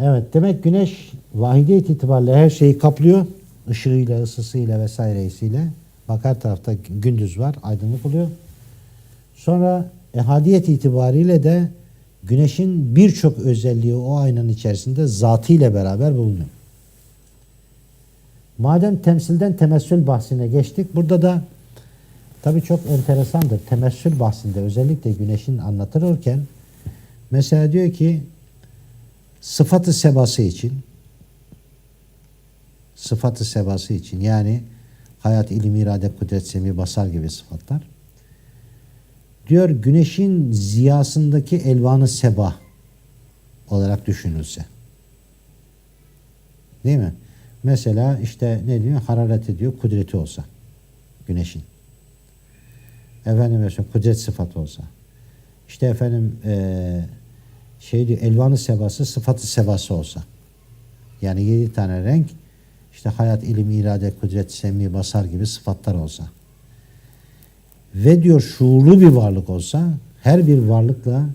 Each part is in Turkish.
Evet demek güneş vahidiyet itibariyle her şeyi kaplıyor. Işığıyla, ısısıyla vesairesiyle. Bak her tarafta gündüz var, aydınlık oluyor. Sonra ehadiyet itibariyle de güneşin birçok özelliği o aynanın içerisinde zatıyla beraber bulunuyor. Madem temsilden temessül bahsine geçtik, burada da tabii çok enteresandır. Temessül bahsinde özellikle güneşin anlatılırken mesela diyor ki sıfatı sebası için sıfatı sebası için yani hayat, ilim, irade, kudret, semi, basar gibi sıfatlar diyor güneşin ziyasındaki elvanı seba olarak düşünülse. Değil mi? Mesela işte ne diyor? Harareti diyor, kudreti olsa. Güneşin. Efendim mesela kudret sıfatı olsa. İşte efendim eee şey diyor, elvanı sebası sıfatı sebası olsa. Yani yedi tane renk işte hayat, ilim, irade, kudret, semi, basar gibi sıfatlar olsa. Ve diyor şuurlu bir varlık olsa her bir varlıkla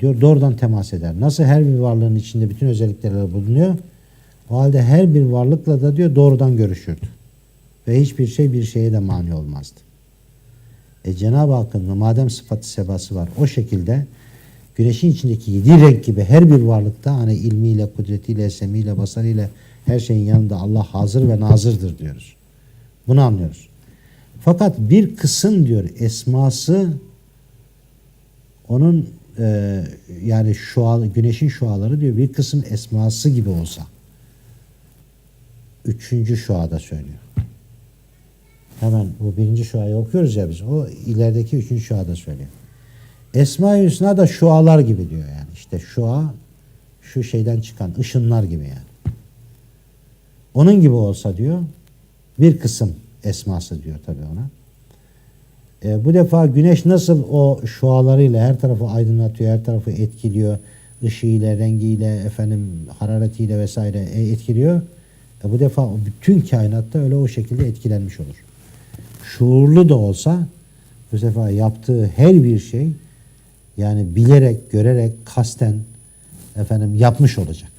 diyor doğrudan temas eder. Nasıl her bir varlığın içinde bütün özellikleri bulunuyor? O halde her bir varlıkla da diyor doğrudan görüşürdü. Ve hiçbir şey bir şeye de mani olmazdı. E Cenab-ı Hakk'ın madem sıfatı sebası var o şekilde güneşin içindeki yedi renk gibi her bir varlıkta hani ilmiyle, kudretiyle, semiyle, basarıyla her şeyin yanında Allah hazır ve nazırdır diyoruz. Bunu anlıyoruz. Fakat bir kısım diyor esması onun e, yani şua, güneşin şuaları diyor bir kısım esması gibi olsa üçüncü şuada söylüyor. Hemen bu birinci şuayı okuyoruz ya biz. O ilerideki üçüncü şuada söylüyor. Esma-i Hüsna da şualar gibi diyor yani. İşte şua şu şeyden çıkan ışınlar gibi yani. Onun gibi olsa diyor bir kısım esması diyor tabii ona. E, bu defa güneş nasıl o şualarıyla her tarafı aydınlatıyor, her tarafı etkiliyor, ışığıyla, rengiyle, efendim hararetiyle vesaire e, etkiliyor. E, bu defa bütün kainatta öyle o şekilde etkilenmiş olur. Şuurlu da olsa bu sefer yaptığı her bir şey yani bilerek, görerek, kasten efendim yapmış olacak.